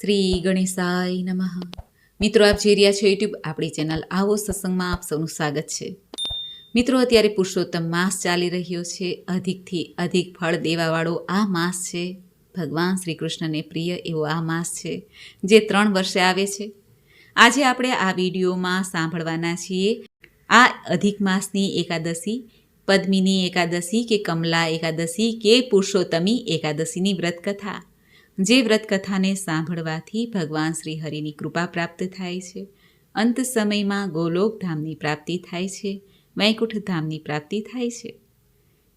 શ્રી ગણેશાય નમઃ. મિત્રો, આપ જે રહ્યા છો યુટ્યુબ આપણી ચેનલ આવો સત્સંગમાં આપ સૌનું સ્વાગત છે. મિત્રો, અત્યારે પુરુષોત્તમ માસ ચાલી રહ્યો છે. અધિકથી અધિક ફળ દેવાવાળો આ માસ છે. ભગવાન શ્રી કૃષ્ણને પ્રિય એવો આ માસ છે, જે ત્રણ વર્ષે આવે છે. આજે આપણે આ વિડીયોમાં સાંભળવાના છીએ આ અધિક માસની એકાદશી, પદ્મિની એકાદશી કે કમલા એકાદશી કે પુરુષોત્તમી એકાદશીની વ્રતકથા. જે વ્રતકથાને સાંભળવાથી ભગવાન શ્રી હરિની કૃપા પ્રાપ્ત થાય છે. અંત સમયમાં ગોલોક ધામની પ્રાપ્તિ થાય છે વૈકુંઠ ધામની પ્રાપ્તિ થાય છે.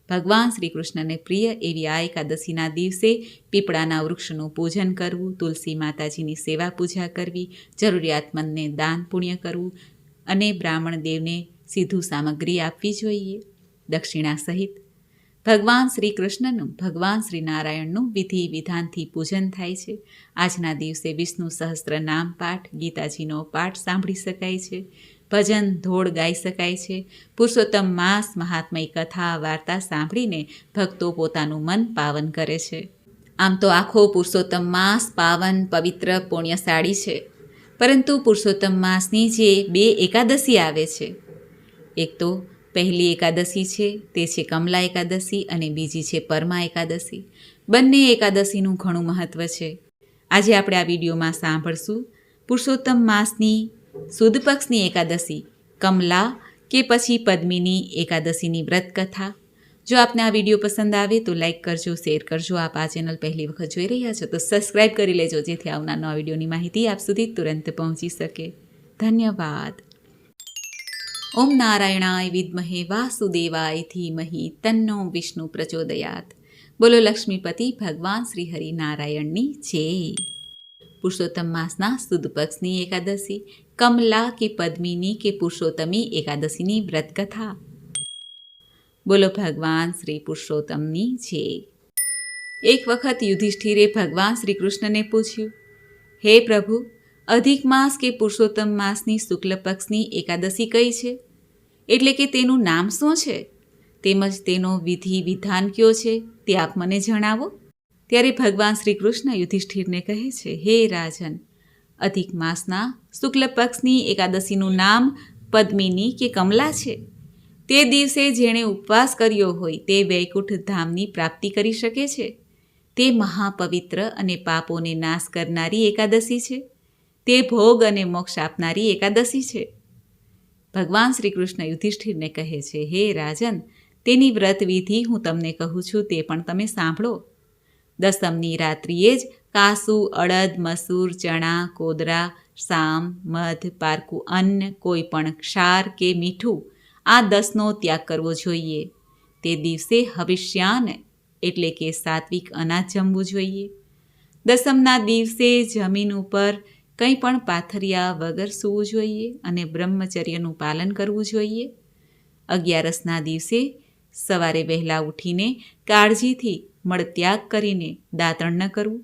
ભગવાન શ્રી કૃષ્ણને પ્રિય એવી આ એકાદશીના દિવસે પીપળાના વૃક્ષનું પૂજન કરવું, તુલસી માતાજીની સેવા પૂજા કરવી, જરૂરિયાતમંદને દાન પુણ્ય કરવું અને બ્રાહ્મણ દેવને સીધું સામગ્રી આપવી જોઈએ. દક્ષિણા સહિત ભગવાન શ્રી કૃષ્ણનું ભગવાન શ્રી નારાયણનું વિધિ વિધાનથી પૂજન થાય છે. આજના દિવસે વિષ્ણુ સહસ્ત્ર નામ પાઠ, ગીતાજીનો પાઠ સાંભળી શકાય છે. ભજન, ધોળ ગાઈ શકાય છે. પુરુષોત્તમ માસ, મહાત્મય કથા, વાર્તા સાંભળીને ભક્તો પોતાનું મન પાવન કરે છે. આમ તો આખો પુરુષોત્તમ માસ પાવન, પવિત્ર, પુણ્યશાળી છે. પરંતુ પુરુષોત્તમ માસની જે બે એકાદશી આવે છે, એક તો પહેલી એકાદશી છે, તે છે કમલા એકાદશી અને બીજી છે પરમા એકાદશી. બંને એકાદશીનું ઘણું મહત્ત્વ છે. આજે આપણે આ વિડીયોમાં સાંભળશું પુરુષોત્તમ માસની સુદ પક્ષની એકાદશી, કમલા કે પછી પદ્મિની એકાદશીની વ્રતકથા. જો આપને આ વીડિયો પસંદ આવે તો લાઈક કરજો, શેર કરજો. આપ આ ચેનલ પહેલી વખત જોઈ રહ્યા છો તો સબસ્ક્રાઈબ કરી લેજો, જેથી આવનાર નવા વિડીયોની માહિતી આપ સુધી તુરંત પહોંચી શકે. ધન્યવાદ. ઓમ નારાયણાય વિદ્મહે વાસુદેવાય ધીમહિ તન્નો વિષ્ણુ પ્રચોદયાત. બોલો લક્ષ્મીપતિ ભગવાન શ્રી હરિ નારાયણની જય. પુરુષોત્તમ માસના સુદ પક્ષની એકાદશી, કમલા કે પદ્મિની કે પુરુષોત્તમી એકાદશીની વ્રતકથા. બોલો ભગવાન શ્રી પુરુષોત્તમની જય. એક વખત યુધિષ્ઠિરે ભગવાન શ્રી કૃષ્ણને પૂછ્યું, હે પ્રભુ અધિક માસ કે પુરુષોત્તમ માસની શુક્લ પક્ષની એકાદશી કઈ છે? એટલે કે તેનું નામ શું છે? તેમજ તેનો વિધિ વિધાન કયો છે? તે આપ મને જણાવો. ત્યારે ભગવાન શ્રી કૃષ્ણ યુધિષ્ઠિરને કહે છે, હે રાજન, અધિક માસના શુક્લ પક્ષની એકાદશીનું નામ પદ્મિની કે કમલા છે. તે દિવસે જેણે ઉપવાસ કર્યો હોય તે વૈકુંઠ ધામની પ્રાપ્તિ કરી શકે છે. તે મહાપવિત્ર અને પાપોને નાશ કરનારી એકાદશી છે. તે ભોગ અને મોક્ષ આપનારી એકાદશી છે. ભગવાન શ્રી કૃષ્ણ યુધિષ્ઠિરને કહે છે, હે રાજન, તેની વ્રત વિધિ હું તમને કહું છું, તે પણ તમે સાંભળો. દસમની રાત્રિએ જ કાસુ, અડદ, મસૂર, ચણા, કોદરા, સામ, મધ, પારકું, અન્ન, કોઈ પણ ક્ષાર કે મીઠું આ દસનો ત્યાગ કરવો જોઈએ. તે દિવસે હવિષ્યાન એટલે કે સાત્વિક અનાજ જમવું જોઈએ. દસમના દિવસે જમીન ઉપર કંઈ પણ પાથરિયા વગર સૂવું જોઈએ અને બ્રહ્મચર્યનું પાલન કરવું જોઈએ. અગિયારસના દિવસે સવારે વહેલા ઉઠીને કાળજીથી મળત્યાગ કરીને દાંતણ ન કરવું,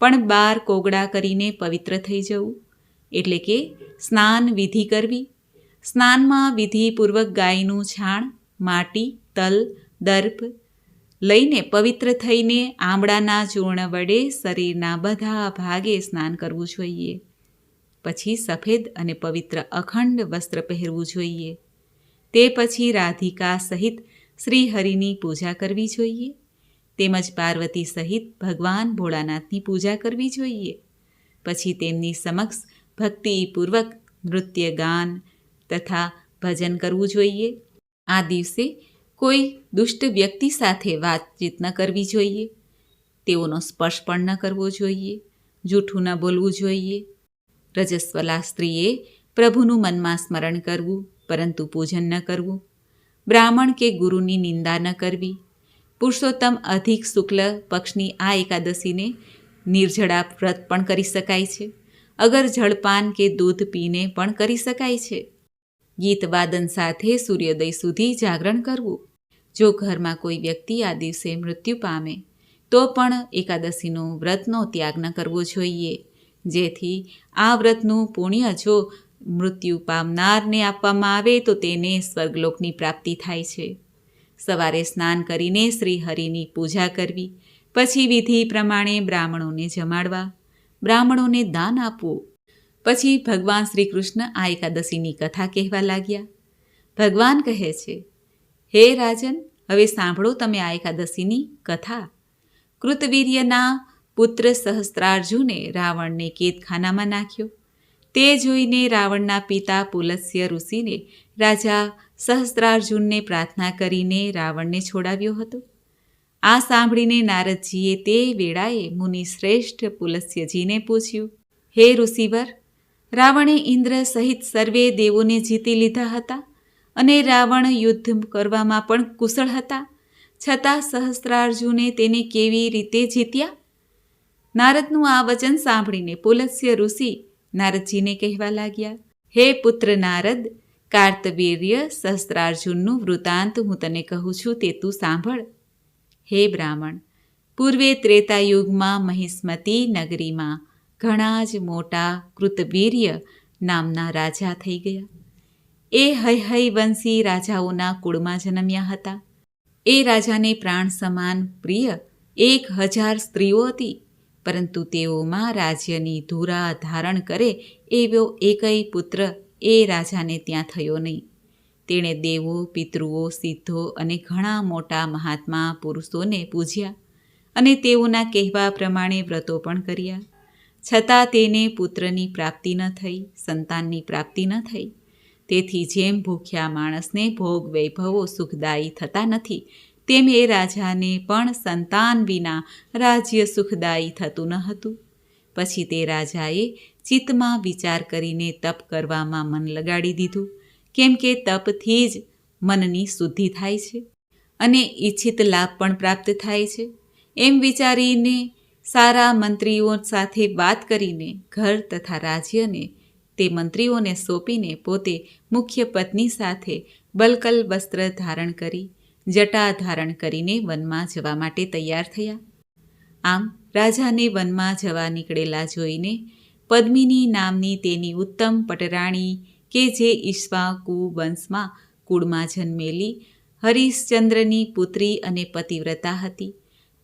પણ બાર કોગળા કરીને પવિત્ર થઈ જવું, એટલે કે સ્નાન વિધિ કરવી. સ્નાનમાં વિધિપૂર્વક ગાયનું છાણ, માટી, તલ દર્ભ લઈને પવિત્ર થઈને આંબળાના ચૂર્ણ વડે શરીરના બધા ભાગે સ્નાન કરવું જોઈએ. પછી સફેદ અને પવિત્ર અખંડ વસ્ત્ર પહેરવું જોઈએ. તે પછી રાધિકા સહિત શ્રીહરિની પૂજા કરવી જોઈએ. તેમજ પાર્વતી સહિત ભગવાન ભોળાનાથની પૂજા કરવી જોઈએ. પછી તેમની સમક્ષ ભક્તિપૂર્વક નૃત્ય ગાન તથા ભજન કરવું જોઈએ. આ દિવસે કોઈ દુષ્ટ વ્યક્તિ સાથે વાતચીત ન કરવી જોઈએ. તેઓનો સ્પર્શ પણ ન કરવો જોઈએ. જૂઠું ન બોલવું જોઈએ. રજસ્વલા સ્ત્રીએ પ્રભુનું મનમાં સ્મરણ કરવું, પરંતુ પૂજન ન કરવું. બ્રાહ્મણ કે ગુરુની નિંદા ન કરવી. પુરુષોત્તમ અધિક શુક્લ પક્ષની આ એકાદશીને નિર્જળા વ્રત પણ કરી શકાય છે. અગર જળપાન કે દૂધ પીને પણ કરી શકાય છે. ગીત વાદન સાથે સૂર્યોદય સુધી જાગરણ કરવું. જો ઘરમાં કોઈ વ્યક્તિ આ દિવસે મૃત્યુ પામે, તો પણ એકાદશીનો વ્રતનો ત્યાગ ન કરવો જોઈએ. જેથી આ વ્રતનું પુણ્ય જો મૃત્યુ પામનારને આપવામાં આવે, તો તેને સ્વર્ગલોકની પ્રાપ્તિ થાય છે. સવારે સ્નાન કરીને શ્રી હરિની પૂજા કરવી, પછી વિધિ પ્રમાણે બ્રાહ્મણોને જમાડવા, બ્રાહ્મણોને દાન આપવું પછી ભગવાન શ્રી કૃષ્ણ આ એકાદશીની કથા કહેવા લાગ્યા. ભગવાન કહે છે, હે રાજન, હવે સાંભળો તમે આ એકાદશીની કથા. કૃતવીર્યના પુત્ર સહસ્ત્રાર્જુને રાવણને કેદખાનામાં નાખ્યો. તે જોઈને રાવણના પિતા પુલસ્ય ઋષિને રાજા સહસ્ત્રાર્જુનને પ્રાર્થના કરીને રાવણને છોડાવ્યો હતો. આ સાંભળીને નારદજીએ તે વેળાએ મુનિ શ્રેષ્ઠ પુલસ્યજીને પૂછ્યું, હે ઋષિવર રાવણે ઇન્દ્ર સહિત સર્વે દેવોને જીતી લીધા હતા અને રાવણ યુદ્ધ કરવામાં પણ કુશળ હતા. છતાં સહસ્ત્રાર્જુને તેને કેવી રીતે જીત્યા? નારદનું આ વચન સાંભળીને પુલસ્ય ઋષિ નારદજીને કહેવા લાગ્યા, હે પુત્ર નારદ, કાર્તવીર્ય સહસ્ત્રાર્જુનનું વૃતાંત હું તને કહું છું તે તું સાંભળ. હે બ્રાહ્મણ, પૂર્વે ત્રેતાયુગમાં મહિસ્મતી નગરીમાં ઘણા જ મોટા કૃતવીર્ય નામના રાજા થઈ ગયા. એ હૈહય વંશી રાજાઓના કુળમાં જન્મ્યા હતા. એ રાજાને પ્રાણ સમાન પ્રિય એક હજાર સ્ત્રીઓ હતી, પરંતુ તેઓમાં રાજ્યની ધુરા ધારણ કરે એવો એકય પુત્ર એ રાજાને ત્યાં થયો નહીં. તેણે દેવો, પિતૃઓ, સિદ્ધો અને ઘણા મોટા મહાત્મા પુરુષોને પૂજ્યા અને તેઓના કહેવા પ્રમાણે વ્રતો પણ કર્યા. છતાં તેને પુત્રની પ્રાપ્તિ ન થઈ, સંતાનની પ્રાપ્તિ ન થઈ. તેથી જેમ ભૂખ્યા માણસને ભોગ વૈભવો સુખદાયી થતા નથી, તેમ એ રાજાને પણ સંતાન વિના રાજ્ય સુખદાયી થતું ન હતું. પછી તે રાજાએ ચિત્તમાં વિચાર કરીને તપ કરવામાં મન લગાડી દીધું, કેમ કે તપથી જ મનની શુદ્ધિ થાય છે અને ઈચ્છિત લાભ પણ પ્રાપ્ત થાય છે. એમ વિચારીને સારા મંત્રીઓ સાથે વાત કરીને ઘર તથા રાજ્યને તે મંત્રીઓને સોંપીને પોતે મુખ્ય પત્ની સાથે બલકલ વસ્ત્ર ધારણ કરી, જટા ધારણ કરીને વનમાં જવા માટે તૈયાર થયા. આમ રાજાને વનમાં જવા નીકળેલા જોઈને પદ્મિની નામની તેની ઉત્તમ પટરાણી કે જે ઈશ્વાકુ વંશમાં કુળમાં જન્મેલી હરિશ્ચંદ્રની પુત્રી અને પતિવ્રતા હતી.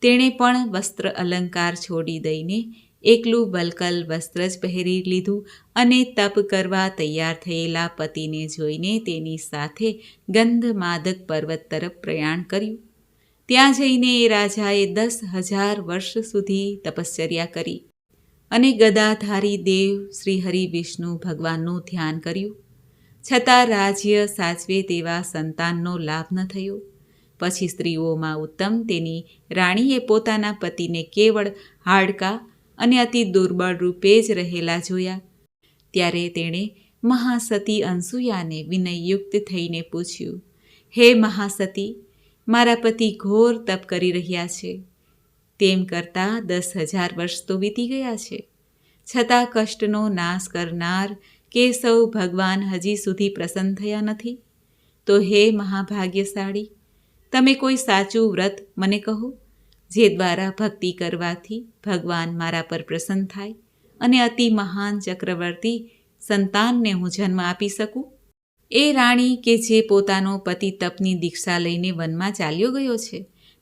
તેણે પણ વસ્ત્ર અલંકાર છોડી દઈને એકલું બલકલ વસ્ત્ર જ પહેરી લીધું અને તપ કરવા તૈયાર થયેલા પતિને જોઈને તેની સાથે ગંધમાદક પર્વત તરફ પ્રયાણ કર્યું. ત્યાં જઈને એ રાજાએ દસ હજાર વર્ષ સુધી તપશ્ચર્યા કરી અને ગદાધારી દેવ શ્રી હરિ વિષ્ણુ ભગવાનનું ધ્યાન કર્યું. છતાં રાજ્ય સાચવે તેવા સંતાનનો લાભ ન થયો. પછી સ્ત્રીઓમાં ઉત્તમ તેની રાણીએ પોતાના પતિને કેવળ હાડકા અને અતિ દુર્બળ રૂપે જ રહેલા જોયા. ત્યારે તેણે મહાસતી અંસુયાને વિનયયુક્ત થઈને પૂછ્યું, હે મહાસતી, મારા પતિ ઘોર તપ કરી રહ્યા છે. તેમ કરતાં દસ હજાર વર્ષ તો વીતી ગયા છે. છતાં કષ્ટનો નાશ કરનાર કે સૌ ભગવાન હજી સુધી પ્રસન્ન થયા નથી? તો હે મહાભાગ્યશાળી તમે કોઈ સાચું વ્રત મને કહો, જે દ્વારા ભક્તિ કરવાથી ભગવાન મારા પર પ્રસન્ન થાય અને અતિ મહાન ચક્રવર્તી સંતાનને હું જન્મ આપી શકું? એ રાણી કે જે પોતાનો પતિ તપની દીક્ષા લઈને વનમાં ચાલ્યો ગયો છે,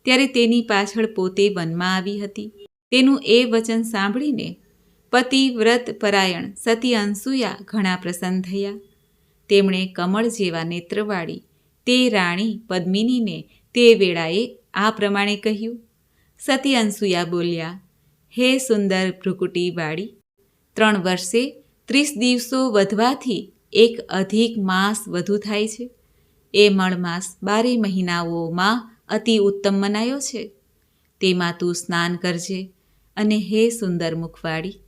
ત્યારે તેની પાછળ પોતે વનમાં આવી હતી. તેનું એ વચન સાંભળીને પતિ વ્રત પરાયણ સતી અંસુયા ઘણા પ્રસન્ન થયા. તેમણે કમળ જેવા નેત્રવાળી તે રાણી પદ્મિનીને તે વેળાએ આ પ્રમાણે કહ્યું, સતી અંસુયા બોલ્યા, હે સુંદર ભ્રુકુટીવાળી, ત્રણ વર્ષે ત્રીસ દિવસો વધવાથી એક અધિક માસ વધુ થાય છે. એ મણમાસ બારે મહિનાઓમાં અતિ ઉત્તમ મનાયો છે. તેમાં તું સ્નાન કરજે અને હે સુંદર મુખવાળી,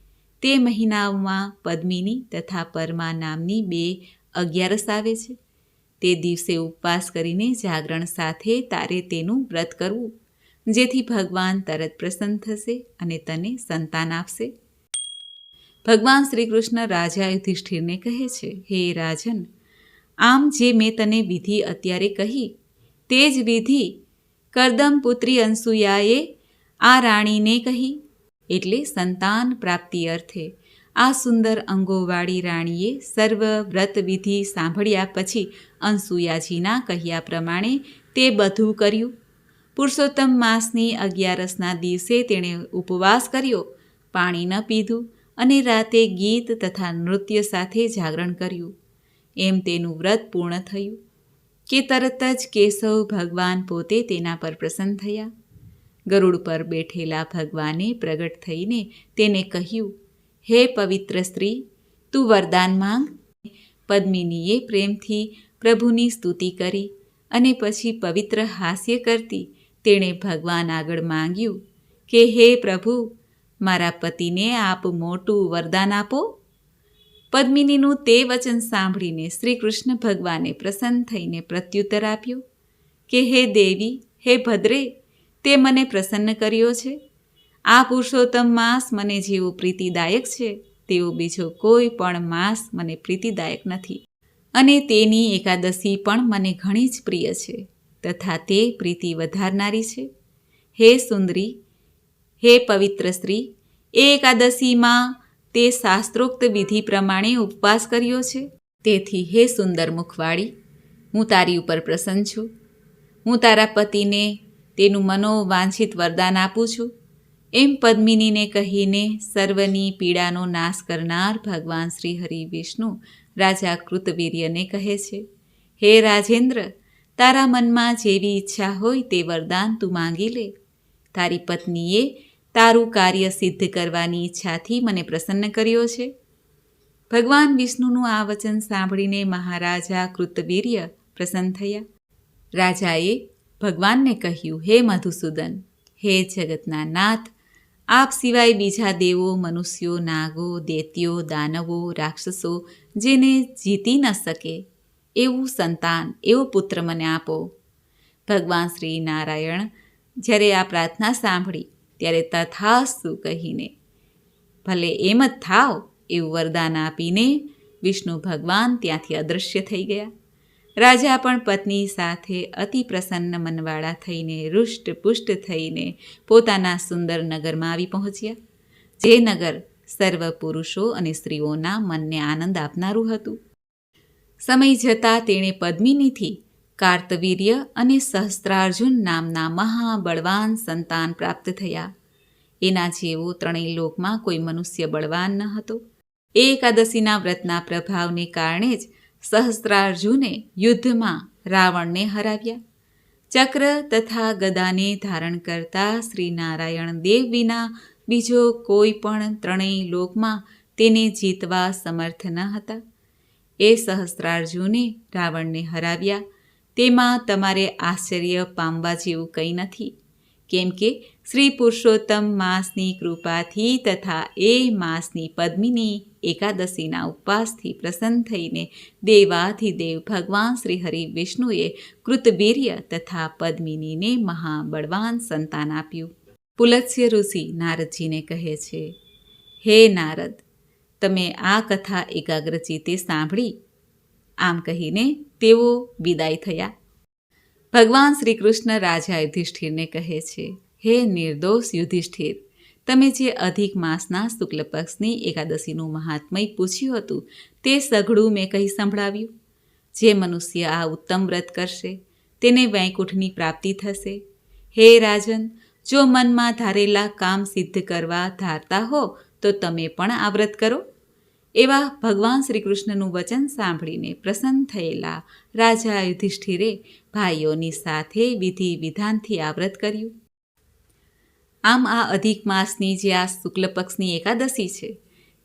તે મહિનામાં પદ્મિની તથા પરમા નામની બે અગિયારસ આવે છે. તે દિવસે ઉપવાસ કરીને જાગરણ સાથે તારે તેનું વ્રત કરવું. જેથી ભગવાન તરત પ્રસન્ન થશે અને તને સંતાન આપશે. ભગવાન શ્રી કૃષ્ણ રાજા યુધિષ્ઠિરને કહે છે, હે રાજન, આમ જે મેં તને વિધિ અત્યારે કહી, તે જ વિધિ કરદમ પુત્રી અંસુયાએ આ રાણીને કહી. એટલે સંતાન પ્રાપ્તિ અર્થે આ સુંદર અંગોવાળી રાણીએ સર્વ વ્રત વિધિ સાંભળ્યા પછી અંસુયાજીના કહ્યા પ્રમાણે તે બધું કર્યું. પુરુષોત્તમ માસની અગિયારસના દિવસે તેણે ઉપવાસ કર્યો, પાણી ન પીધું અને રાતે ગીત તથા નૃત્ય સાથે જાગરણ કર્યું. એમ તેનું વ્રત પૂર્ણ થયું. કે તરત જ કેશવ ભગવાન પોતે તેના પર પ્રસન્ન થયા. ગરુડ પર બેઠેલા ભગવાને પ્રગટ થઈને તેને કહ્યું, હે પવિત્ર સ્ત્રી, તું વરદાન માંગ. પદ્મિનીએ પ્રેમથી પ્રભુની સ્તુતિ કરી અને પછી પવિત્ર હાસ્ય કરતી તેણે ભગવાન આગળ માંગ્યું કે, હે પ્રભુ, મારા પતિને આપ મોટું વરદાન આપો. પદ્મિનીનું તે વચન સાંભળીને શ્રી કૃષ્ણ ભગવાને પ્રસન્ન થઈને પ્રત્યુત્તર આપ્યો કે, હે દેવી, હે ભદ્રે, તે મને પ્રસન્ન કર્યો છે. આ પુરુષોત્તમ માસ મને જેવો પ્રીતિદાયક છે, તેવો બીજો કોઈ પણ માસ મને પ્રીતિદાયક નથી. અને તેની એકાદશી પણ મને ઘણી જ પ્રિય છે, તથા તે પ્રીતિ વધારનારી છે. હે સુંદરી, હે પવિત્ર સ્ત્રી, એ એકાદશીમાં તે શાસ્ત્રોક્ત વિધિ પ્રમાણે ઉપવાસ કર્યો છે. તેથી હે સુંદર મુખવાળી, હું તારી ઉપર પ્રસન્ન છું. હું તારા પતિને તેનું મનોવાંછિત વરદાન આપું છું. એમ પદ્મિનીને કહીને સર્વની પીડાનો નાશ કરનાર ભગવાન શ્રી હરિ વિષ્ણુ રાજા કૃતવીર્યને કહે છે, હે રાજેન્દ્ર, તારા મનમાં જેવી ઈચ્છા હોય તે વરદાન તું માંગી લે. તારી પત્નીએ તારું કાર્ય સિદ્ધ કરવાની ઈચ્છાથી મને પ્રસન્ન કર્યો છે. ભગવાન વિષ્ણુનું આ વચન સાંભળીને મહારાજા કૃતવીર્ય પ્રસન્ન થયા. રાજાએ ભગવાનને કહ્યું, હે મધુસૂદન, હે જગતના નાથ આપ સિવાય બીજા દેવો, મનુષ્યો, નાગો, દૈત્યો, દાનવો, રાક્ષસો, જેને જીતી ન શકે, એવું સંતાન, એવો પુત્ર મને આપો. ભગવાન શ્રી નારાયણ જ્યારે આ પ્રાર્થના સાંભળી, ત્યારે તથાસ્તુ કહીને, ભલે એમ જ થાવ, એવું વરદાન આપીને વિષ્ણુ ભગવાન ત્યાંથી અદૃશ્ય થઈ ગયા. રાજા પણ પત્ની સાથે અતિ પ્રસન્ન મનવાળા થઈને રુષ્ટ પુષ્ટ થઈને પોતાના સુંદર નગરમાં આવી પહોંચ્યા. જે નગર સર્વ પુરુષો અને સ્ત્રીઓના મનને આનંદ આપનારું હતું. સમય જતાં તેણે પદ્મિનીથી કાર્તવીર્ય અને સહસ્ત્રાર્જુન નામના મહાબળવાન સંતાન પ્રાપ્ત થયા. એના જેવો ત્રણેય લોકમાં કોઈ મનુષ્ય બળવાન ન હતો. એકાદશીના વ્રતના પ્રભાવને કારણે જ સહસ્ત્રાર્જુને યુદ્ધમાં રાવણને હરાવ્યા. ચક્ર તથા ગદાને ધારણ કરતા શ્રી નારાયણ દેવ વિના બીજો કોઈ પણ ત્રણેય લોકમાં તેને જીતવા સમર્થ ન હતા. એ સહસ્ત્રાર્જુને રાવણને હરાવ્યા. તેમાં તમારે આશ્ચર્ય પામવા જેવું કંઈ નથી. કેમ કે શ્રી પુરુષોત્તમ માસની કૃપાથી તથા એ માસની પદ્મિની એકાદશીના ઉપવાસથી પ્રસન્ન થઈને દેવાધિદેવ ભગવાન શ્રી હરિ વિષ્ણુએ કૃતવીર્ય તથા પદ્મિનીને મહાબળવાન સંતાન આપ્યું. પુલત્સ્ય ઋષિ નારદજીને કહે છે, હે નારદ, તમે આ કથા એકાગ્રચિતે સાંભળી? આમ કહીને તેઓ વિદાય થયા. ભગવાન શ્રી કૃષ્ણ રાજા યુધિષ્ઠિરને કહે છે, હે નિર્દોષ યુધિષ્ઠિર, તમે જે અધિક માસના શુક્લ પક્ષની એકાદશીનું મહાત્મય પૂછ્યું હતું, તે સઘળું મેં કહી સંભળાવ્યું? જે મનુષ્ય આ ઉત્તમ વ્રત કરશે, તેને વૈકુંઠની પ્રાપ્તિ થશે? હે રાજન, જો મનમાં ધારેલા કામ સિદ્ધ કરવા ધારતા હો, તો તમે પણ આ વ્રત કરો. એવા ભગવાન શ્રી કૃષ્ણનું વચન સાંભળીને પ્રસન્ન થયેલા રાજા યુધિષ્ઠિરે ભાઈઓની સાથે વિધિ વિધાનથી આ વ્રત કર્યું. આમ આ અધિક માસની જે આ શુક્લ પક્ષની એકાદશી છે,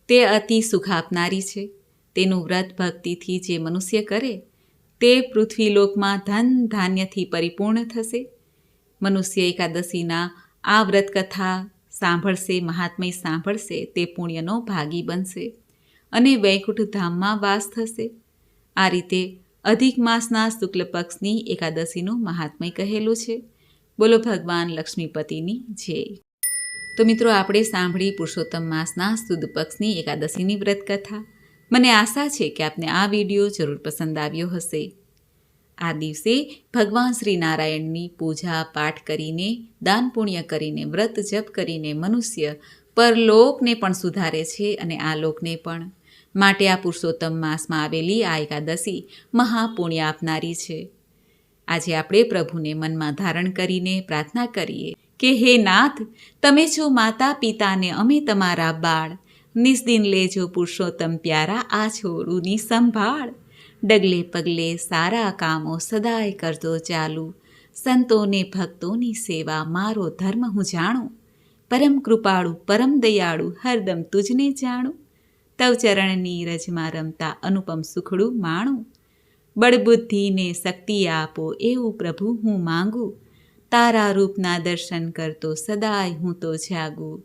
તે અતિ સુખ આપનારી છે. તેનું વ્રત ભક્તિથી જે મનુષ્ય કરે, તે પૃથ્વીલોકમાં ધન ધાન્યથી પરિપૂર્ણ થશે. મનુષ્ય એકાદશીના આ વ્રત કથા સાંભળશે, મહાત્મય સાંભળશે, તે પુણ્યનો ભાગી બનશે. અને વૈકુંઠ ધામમાં વાસ થશે. આ રીતે અધિક માસના શુક્લ પક્ષની એકાદશીનું મહાત્મય કહેલું છે. બોલો ભગવાન લક્ષ્મીપતિની જય. તો મિત્રો, આપણે સાંભળી પુરુષોત્તમ માસના સુદ પક્ષની એકાદશીની વ્રત કથા મને આશા છે કે આપને આ વીડિયો જરૂર પસંદ આવ્યો હશે. આ દિવસે ભગવાન શ્રી નારાયણની પૂજા પાઠ કરીને, દાન પુણ્ય કરીને, વ્રત જપ કરીને મનુષ્ય પરલોકને પણ સુધારે છે અને આ લોકને પણ. માટે આ પુરુષોત્તમ માસમાં આવેલી આ એકાદશી મહાપુણ્ય આપનારી છે. આજે આપણે પ્રભુને મનમાં ધારણ કરીને પ્રાર્થના કરીએ કે, હે નાથ, તમે છો માતા પિતાને અમે તમારા બાળ. નિસ્દિન લેજો પુરુષોત્તમ પ્યારા, આ છોડુની સંભાળ. ડગલે પગલે સારા કામો સદાય કરતો ચાલુ. સંતોને ભક્તોની સેવા, મારો ધર્મ હું જાણું. પરમ કૃપાળુ, પરમ દયાળુ, હરદમ તુજને જાણું. તવ ચરણની રજમાં રમતા અનુપમ સુખડું માણું. બળબુદ્ધિને શક્તિ આપો એવું પ્રભુ હું માંગુ. તારા રૂપના દર્શન કરતો સદાય હું તો જાગું.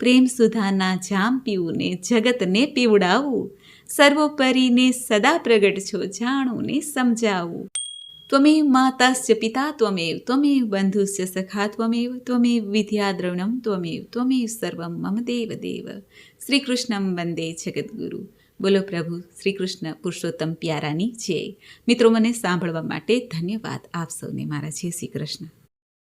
પ્રેમ સુધાના જામ પીવું ને જગતને પીવડાવું. સર્વોપરીને સદા પ્રગટ છો જાણું ને સમજાવું. ત્વમેવ માતા પિતા ત્વમેવ ત્વમેવ બંધુસ્ય સખા ત્વમેવ ત્વમેવ વિદ્યાદ્રવણમ ત્વમેવ ત્વમેવ સર્વમ મમ દેવ દેવ શ્રી કૃષ્ણમ વંદે જગદગુરુ બોલો પ્રભુ શ્રી કૃષ્ણ પુરુષોત્તમ પ્યારાની જય મિત્રો મને સાંભળવા માટે ધન્યવાદ આપ સૌને, મારા જય શ્રી કૃષ્ણ।